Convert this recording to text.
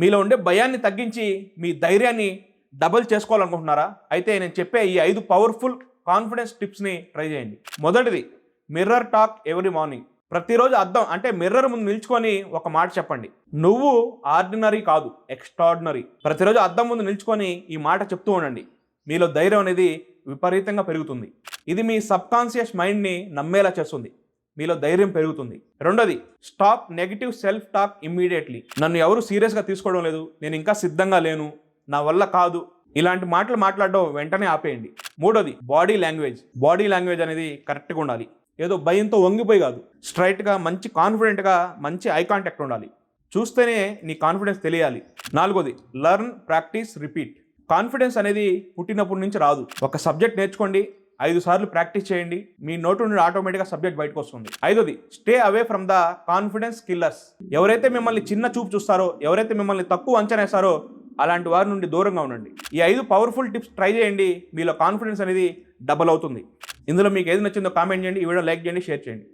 మీలో ఉండే భయాన్ని తగ్గించి మీ ధైర్యాన్ని డబుల్ చేసుకోవాలనుకుంటున్నారా? అయితే నేను చెప్పే ఈ ఐదు పవర్ఫుల్ కాన్ఫిడెన్స్ టిప్స్ని ట్రై చేయండి. మొదటిది మిర్రర్ టాక్ ఎవ్రీ మార్నింగ్ ప్రతిరోజు అర్థం అంటే మిర్రర్ ముందు నిల్చుకొని ఒక మాట చెప్పండి. నువ్వు ఆర్డినరీ కాదు ఎక్స్ట్రాడినరీ ప్రతిరోజు అద్దం ముందు నిల్చుకొని ఈ మాట చెప్తూ ఉండండి. మీలో ధైర్యం అనేది విపరీతంగా పెరుగుతుంది. ఇది మీ సబ్కాన్షియస్ మైండ్ని నమ్మేలా చేస్తుంది. మీలో ధైర్యం పెరుగుతుంది. రెండోది stop negative self talk immediately నన్ను ఎవరు సీరియస్గా తీసుకోవడం లేదు నేను ఇంకా సిద్ధంగా లేను నా వల్ల కాదు. ఇలాంటి మాటలు మాట్లాడడం వెంటనే ఆపేయండి. మూడోది బాడీ లాంగ్వేజ్ బాడీ లాంగ్వేజ్ అనేది కరెక్ట్గా ఉండాలి. ఏదో భయంతో వంగిపోయి కాదు. స్ట్రైట్గా మంచి కాన్ఫిడెంట్గా మంచి ఐ కాంటాక్ట్ ఉండాలి. చూస్తేనే నీ కాన్ఫిడెన్స్ తెలియాలి. నాలుగోది లర్న్ ప్రాక్టీస్ రిపీట్ కాన్ఫిడెన్స్ అనేది పుట్టినప్పటి నుంచి రాదు. ఒక సబ్జెక్ట్ నేర్చుకోండి ఐదు సార్లు ప్రాక్టీస్ చేయండి. మీ నోటు నుండి ఆటోమేటిక్గా సబ్జెక్ట్ బయటకు వస్తుంది. ఐదోది stay away from the confidence killers. ఎవరైతే మిమ్మల్ని చిన్న చూపు చూస్తారో ఎవరైతే మిమ్మల్ని తక్కువ అంచనా వేస్తారో అలాంటి వారి నుండి దూరంగా ఉండండి. ఈ ఐదు పవర్ఫుల్ టిప్స్ ట్రై చేయండి. మీలో కాన్ఫిడెన్స్ అనేది డబల్ అవుతుంది. ఇందులో మీకు ఏది నచ్చిందో కామెంట్ చేయండి. ఈ వీడియో లైక్ చేయండి షేర్ చేయండి.